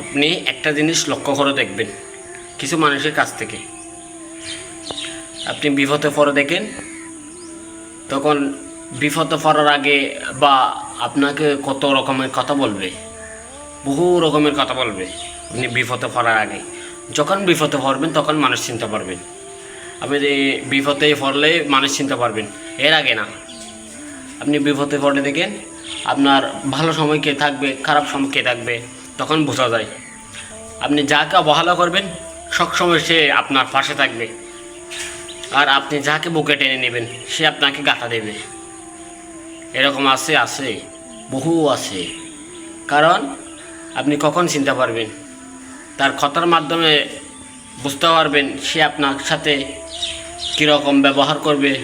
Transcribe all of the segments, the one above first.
আপনি একটা জিনিস লক্ষ্য করে দেখবেন, কিছু মানুষের কাছ থেকে। আপনি বিপদে পড়ে দেখেন, তখন বিপদে পড়ার আগে বা আপনাকে কত রকমের কথা বলবে, বহু রকমের কথা বলবে আপনি বিপদে পড়ার আগে। যখন বিপদে পড়বেন, তখন মানুষ চিনতে পারবেন আপনি বিপদে পড়লে মানুষ চিনতে পারবেন, এর আগে না। আপনি বিপদে পড়ে দেখেন, আপনার ভালো সময় কে থাকবে, খারাপ সময় কে থাকবে তখন বোঝা যায়। আপনি যাকে অবহেলা করবেন, সবসময় সে আপনার পাশে থাকবে। আর আপনি যাকে বুকে টেনে নেবেন, সে আপনাকে গাঁথা দেবে। এরকম আছে আছে, বহু আছে। কারণ, আপনি কখন চিনতে পারবেন? তার কথার মাধ্যমে বুঝতে পারবেন সে আপনার সাথে কীরকম ব্যবহার করবে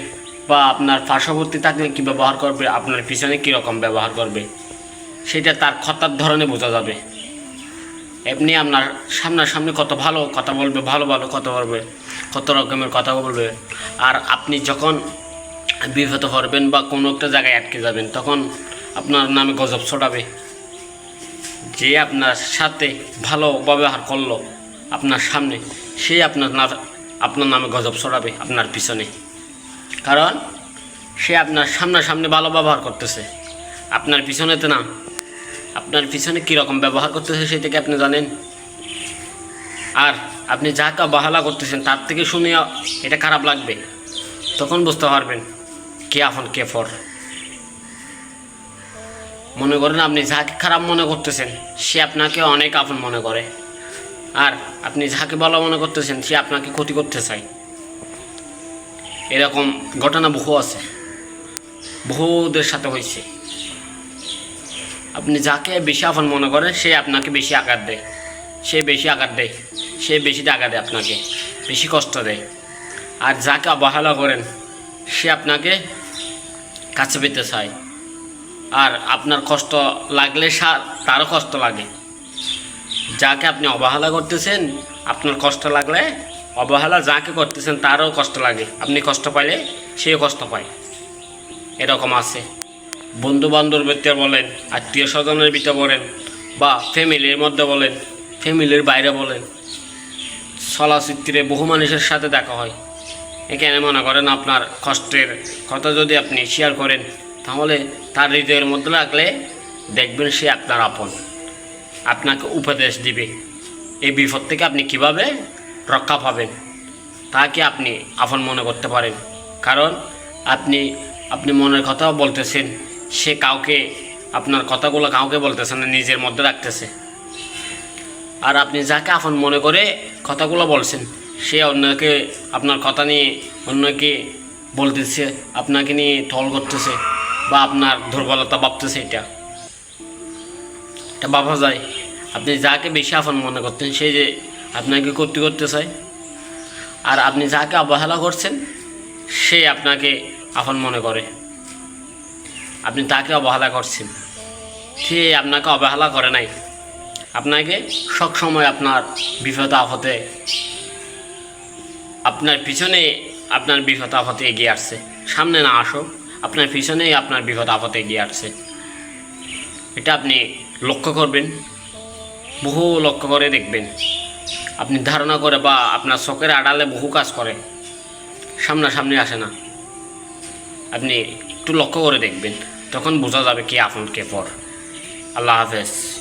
বা আপনার পার্শ্ববর্তী থাকলে কী ব্যবহার করবে, আপনার পিছনে কীরকম ব্যবহার করবে, সেটা তার কথার ধরনে বোঝা যাবে। এমনি আপনার সামনাসামনি কত ভালো কথা বলবে, ভালো ভালো কথা বলবে, কত রকমের কথা বলবে। আর আপনি যখন বিপদ করবেন বা কোনো একটা জায়গায় আটকে যাবেন, তখন আপনার নামে গজব ছড়াবে। যে আপনার সাথে ভালো ব্যবহার করল আপনার সামনে, সে আপনার আপনার নামে গজব ছড়াবে আপনার পিছনে। কারণ সে আপনার সামনাসামনি ভালো ব্যবহার করতেছে। আপনার পিছনেতে না আপনার পিছনে কীরকম ব্যবহার করতেছে সেটাকে আপনি জানেন? আর আপনি যা কা অবহেলা করতেছেন, তার থেকে শুনে এটা খারাপ লাগবে। তখন বুঝতে পারবেন কে আপন, কে ফর। মনে করেন আপনি যাকে খারাপ মনে করতেছেন, সে আপনাকে অনেক আপন মনে করে। আর আপনি যাকে ভালো মনে করতেছেন, সে আপনাকে ক্ষতি করতে চায়। এরকম ঘটনা বহু আছে। বহুদের সাথে হয়েছে। আপনি যাকে বেশি আপন মনে করেন সে আপনাকে বেশি আঘাত দেয়। সে বেশি আঘাত দেয়। সে বেশি টাকা দেয় আপনাকে, বেশি কষ্ট দেয়। আর যাকে অবহেলা করেন, সে আপনাকে কাছে পেতে চায়। আর আপনার কষ্ট লাগলে তারও কষ্ট লাগে। যাকে আপনি অবহেলা করতেছেন, আপনার কষ্ট লাগলে অবহেলা যাকে করতেছেন, তারও কষ্ট লাগে। আপনি কষ্ট পাইলে সেও কষ্ট পায়। এরকম আছে। বন্ধু বান্ধবের বলেন, আত্মীয় স্বজনের ভিতরে বলেন, বা ফ্যামিলির মধ্যে বলেন, ফ্যামিলির বাইরে বলেন, চলচ্চিত্রে বহু মানুষের সাথে দেখা হয়। এখানে মনে করেন আপনার কষ্টের কথা যদি আপনি শেয়ার করেন, তাহলে তার হৃদয়ের মধ্যে লাগলে দেখবেন সে আপনার আপন, আপনাকে উপদেশ দিবে। এই বিপদ থেকে আপনি কীভাবে রক্ষা পাবেন তাকে আপনি আপন মনে করতে পারেন? কারণ আপনি আপনি মনের কথাও বলতেছেন সে কাউকে, আপনার কথাগুলো কাউকে বলতেছে না, নিজের মধ্যে রাখতেছে। আর আপনি যাকে আপন মনে করে কথাগুলো বলছেন, সে অন্যকে, আপনার কথা নিয়ে অন্যকে বলতেছে, আপনাকে নিয়ে টল করতেছে, বা আপনার দুর্বলতা ভাবতেছে এটা। এটা ভাবা যায়, আপনি যাকে বেশি আপন মনে করতেন, সে যে আপনাকে ক্ষতি করতে চায় আর আপনি যাকে অবহেলা করছেন, সে আপনাকে আপন মনে করে। আপনি তাকে অবহেলা করছেন। সে আপনাকে অবহেলা করে নাই। আপনাকে সবসময় আপনার বিপদ আপদে, আপনার পিছনে আপনার বিপদ আপদে এগিয়ে আসছে। সামনে না আসো আপনার পিছনেই আপনার বিপদ আপদে এগিয়ে আসছে। এটা আপনি লক্ষ্য করবেন, বহু লক্ষ্য করে দেখবেন। আপনি ধারণা করে বা আপনার চোখের আড়ালে বহু কাজ করে, সামনাসামনি আসে না। আপনি একটু লক্ষ্য করে দেখবেন। তখন বোঝা যাবে কি আপন কে পর। আল্লাহ হাফেজ।